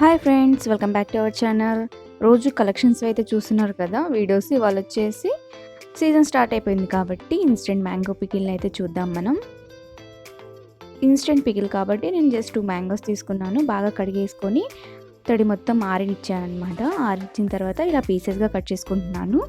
Hi friends welcome back to our channel. రోజు collections అయితే చూస్తున్నారు కదా వీడియోస్ ఇవాళ వచ్చేసి సీజన్ స్టార్ట్ అయిపోయింది కాబట్టి ఇన్స్టెంట్ మ్యాంగో పికిల్ని అయితే చూద్దాం మనం. ఇన్స్టెంట్ పికిల్ కాబట్టి నేను జస్ట్ టూ మ్యాంగోస్ తీసుకున్నాను బాగా కడిగేసుకొని తడి మొత్తం ఆరినిచ్చాను అనమాట ఆరిచ్చిన తర్వాత ఇలా పీసెస్గా కట్ చేసుకుంటున్నాను.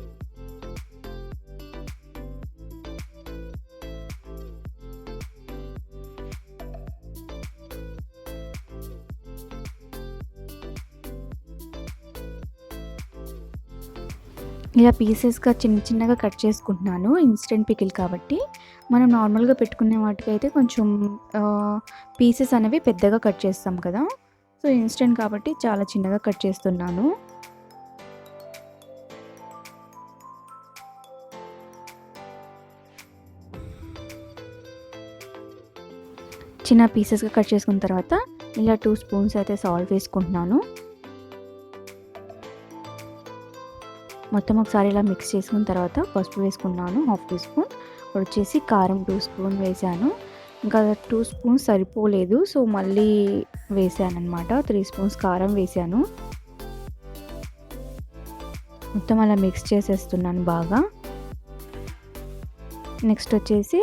ఇలా పీసెస్గా చిన్న చిన్నగా కట్ చేసుకుంటున్నాను ఇన్స్టెంట్ పికిల్ కాబట్టి. మనం నార్మల్గా పెట్టుకునే వాటికైతే కొంచెం పీసెస్ అనేవి పెద్దగా కట్ చేస్తాం కదా. సో ఇన్స్టెంట్ కాబట్టి చాలా చిన్నగా కట్ చేస్తున్నాను. చిన్న పీసెస్గా కట్ చేసుకున్న తర్వాత ఇలా టూ స్పూన్స్ అయితే సాల్ట్ వేసుకుంటున్నాను. మొత్తం ఒకసారి ఇలా మిక్స్ చేసుకున్న తర్వాత పసుపు వేసుకున్నాను హాఫ్ టీ స్పూన్. వచ్చేసి కారం టూ స్పూన్ వేసాను. ఇంకా టూ స్పూన్స్ సరిపోలేదు సో మళ్ళీ వేసాను అనమాట త్రీ స్పూన్స్ కారం వేసాను. మొత్తం అలా మిక్స్ చేసేస్తున్నాను బాగా. నెక్స్ట్ వచ్చేసి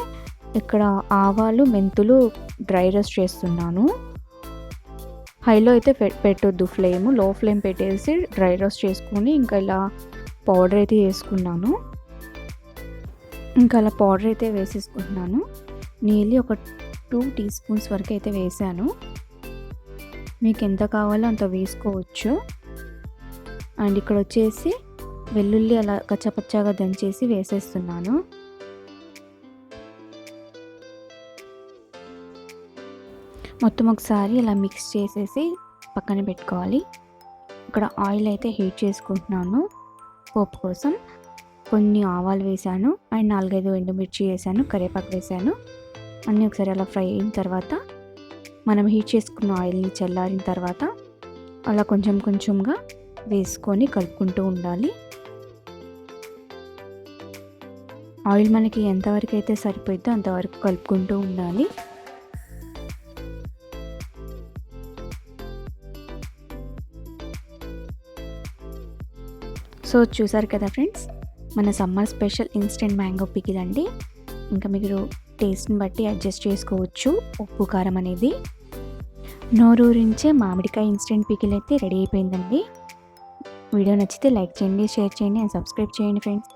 ఇక్కడ ఆవాలు మెంతులు డ్రై రోస్ట్ చేస్తున్నాను. హైలో అయితే పెట్టొద్దు ఫ్లేమ్లో ఫ్లేమ్ పెట్టేసి డ్రై రోస్ట్ చేసుకొని ఇంకా ఇలా పౌడర్ అయితే వేసుకున్నాను. ఇంకా అలా పౌడర్ అయితే వేసేసుకుంటున్నాను. నీళ్ళు ఒక టూ టీ స్పూన్స్ వరకు అయితే వేసాను. మీకు ఎంత కావాలో అంత వేసుకోవచ్చు. అండ్ ఇక్కడ వచ్చేసి వెల్లుల్లి అలా కచ్చపచ్చాగా దంచేసి వేసేస్తున్నాను. మొత్తం ఒకసారి ఇలా మిక్స్ చేసేసి పక్కన పెట్టుకోవాలి. ఇక్కడ ఆయిల్ అయితే హీట్ చేసుకుంటున్నాను. పోపు కోసం కొన్ని ఆవాలు వేసాను అండ్ నాలుగైదు ఎండుమిర్చి వేసాను కరివేపాకు వేసాను అన్నీ ఒకసారి అలా ఫ్రై అయిన తర్వాత మనం హీట్ చేసుకున్న ఆయిల్ని చల్లారిన తర్వాత అలా కొంచెం కొంచెంగా వేసుకొని కలుపుకుంటూ ఉండాలి. ఆయిల్ మనకి ఎంతవరకు అయితే సరిపోయిద్దో అంతవరకు కలుపుకుంటూ ఉండాలి. సో చూసారు కదా ఫ్రెండ్స్ మన summer special instant mango pickle అండి. ఇంకా మీరు టేస్ట్ని బట్టి అడ్జస్ట్ చేసుకోవచ్చు ఉప్పు కారం అనేది. నోరూరించే మామిడికాయ ఇన్స్టెంట్ పికిల్ అయితే రెడీ అయిపోయిందండి. వీడియో నచ్చితే లైక్ చేయండి షేర్ చేయండి అండ్ సబ్స్క్రైబ్ చేయండి ఫ్రెండ్స్.